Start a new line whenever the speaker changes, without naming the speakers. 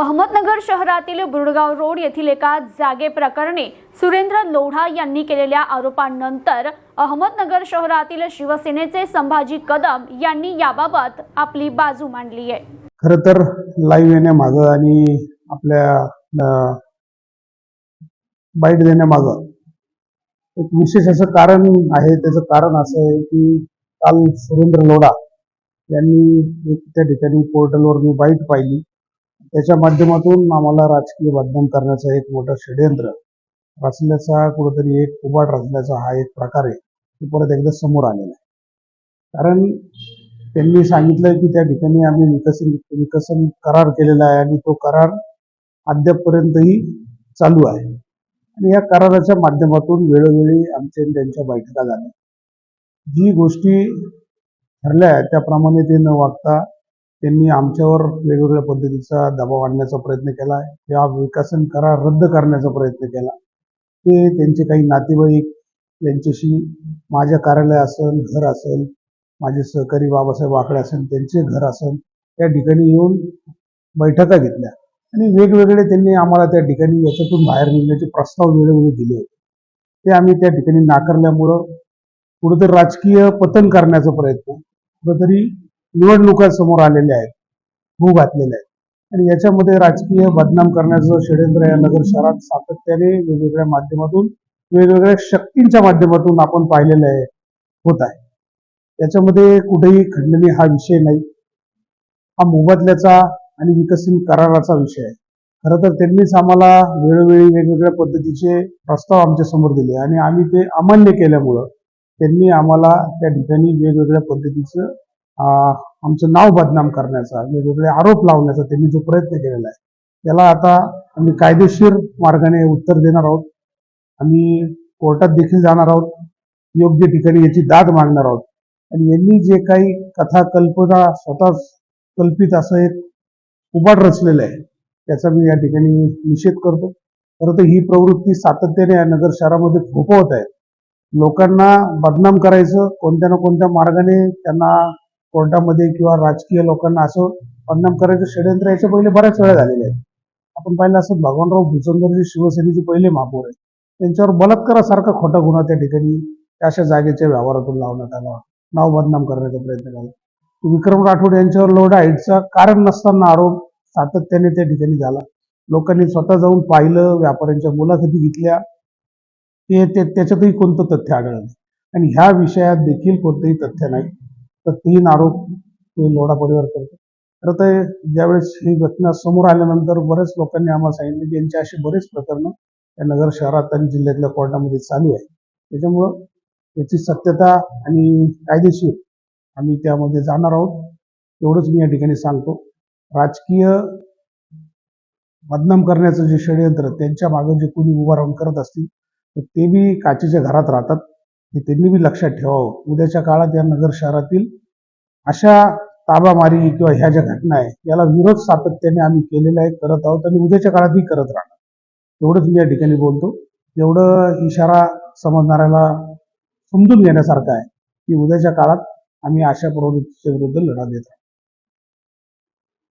अहमदनगर शहरातील बुरडगाव रोड येथील एका जागेप्रकरणी सुरेंद्र लोढा यांनी केलेल्या आरोपांनंतर अहमदनगर शहरातील शिवसेनेचे संभाजी कदम यांनी याबाबत आपली बाजू मांडली आहे.
खर तर लाईव्ह येण्यामागं आणि आपल्या बाईट देण्यामाग एक विशेष असं कारण आहे. त्याचं कारण असं आहे की काल सुरेंद्र लोढा यांनी एक त्या ठिकाणी पोर्टलवर मी बाईट पाहिली. त्याच्या माध्यमातून आम्हाला राजकीय बदनाम करण्याचं एक मोठं षडयंत्र. रचल्याचा कुठंतरी एक उबाट रचल्याचा हा एक प्रकार आहे तो परत एकदा समोर आलेला आहे. कारण त्यांनी सांगितलं की त्या ठिकाणी आम्ही विकसन विकसन करार केलेला आहे आणि तो करार अद्यापपर्यंतही चालू आहे. आणि या कराराच्या माध्यमातून वेळोवेळी आमच्या त्यांच्या बैठका झाल्या. जी गोष्टी ठरल्या त्याप्रमाणे ते न वागता त्यांनी आमच्यावर वेगवेगळ्या पद्धतीचा दबाव आणण्याचा प्रयत्न केला. आहे या विकासन करार रद्द करण्याचा प्रयत्न केला. ते त्यांचे काही नातेवाईक यांच्याशी माझ्या कार्यालय असेल घर असेल माझे सहकारी बाबासाहेब आकडे असेल त्यांचे घर असेल त्या ठिकाणी येऊन बैठका घेतल्या. आणि वेगवेगळे त्यांनी आम्हाला त्या ठिकाणी याच्यातून बाहेर निघण्याचे प्रस्ताव वेळोवेळी दिले होते. ते आम्ही त्या ठिकाणी नाकारल्यामुळं कुठंतरी राजकीय पतन करण्याचा प्रयत्न कुठंतरी निवडणुका समोर आलेल्या आहेत भू घातलेल्या आहेत. आणि याच्यामध्ये राजकीय बदनाम करण्याचं षडयंत्र या नगर शहरात सातत्याने वेगवेगळ्या माध्यमातून वेगवेगळ्या शक्तींच्या माध्यमातून आपण पाहिलेलं आहे होत आहे. त्याच्यामध्ये कुठेही खंडणी हा विषय नाही. हा मोबदल्याचा आणि विकसित कराराचा विषय आहे. खरं तर त्यांनीच आम्हाला वेळोवेळी वेगवेगळ्या पद्धतीचे प्रस्ताव आमच्यासमोर दिले आणि आम्ही ते अमान्य केल्यामुळं त्यांनी आम्हाला त्या ठिकाणी वेगवेगळ्या पद्धतीचं आमचं नाव बदनाम करण्याचा वेगवेगळे आरोप लावण्याचा त्यांनी जो प्रयत्न केलेला आहे त्याला आता आम्ही कायदेशीर मार्गाने उत्तर देणार आहोत. आम्ही कोर्टात देखील जाणार आहोत. योग्य ठिकाणी याची दाद मागणार आहोत. आणि यांनी जे काही कथा कल्पना स्वतः कल्पित असं एक उबाड रचलेलं आहे त्याचा मी या ठिकाणी निषेध करतो. खरं तर ही प्रवृत्ती सातत्याने या नगर शहरामध्ये फोपवत आहे लोकांना बदनाम करायचं कोणत्या ना कोणत्या मार्गाने त्यांना कोर्टामध्ये किंवा राजकीय लोकांना असं बदनाम करायचं षडयंत्र याच्या पहिले बऱ्याच वेळा झालेले आहेत. आपण पाहिलं असं भगवानराव भुसंदर जे शिवसेनेचे पहिले महापौर आहेत. त्यांच्यावर बलात्कारासारखा खोटा गुन्हा त्या ठिकाणी अशा जागेच्या व्यवहारातून लावण्यात आला. नाव बदनाम करण्याचा प्रयत्न झाला विक्रम राठोड यांच्यावर लोडा हाईटचा कारण नसताना आरोप सातत्याने त्या ठिकाणी झाला. लोकांनी स्वतः जाऊन पाहिलं व्यापाऱ्यांच्या मुलाखती घेतल्या. ते ते- त्याच्यातही कोणतं तथ्य आढळलं नाही. आणि ह्या विषयात देखील कोणतंही तथ्य नाही. तर तीन आरोप ते लोढा परिवार करतो. खरं तर ज्यावेळेस ही घटना समोर आल्यानंतर बऱ्याच लोकांनी आम्हाला सांगितलं की यांची अशी बरेच प्रकरणं या नगर शहरात आणि जिल्ह्यातल्या कोर्टामध्ये चालू आहे त्याच्यामुळं याची सत्यता आणि कायदेशीर आम्ही त्यामध्ये जाणार आहोत. एवढंच मी या ठिकाणी सांगतो. राजकीय बदनाम करण्याचं जे षडयंत्र त्यांच्या मागे जे कोणी उभं राहून करत असतील तर ते बी काचेच्या घरात राहतात. हे त्यांनी बी लक्षात ठेवावं. उद्याच्या काळात या नगर शहरातील अशा ताबामारी किंवा ह्या ज्या घटना आहे याला विरोध सातत्याने आम्ही केलेला आहे करत आहोत आणि उद्याच्या काळातही करत राहणार. एवढंच मी या ठिकाणी बोलतो. एवढं इशारा समजणाऱ्याला समजून घेण्यासारखं आहे की उद्याच्या काळात आम्ही अशा प्रवृत्तीच्या विरुद्ध लढा देत आहोत.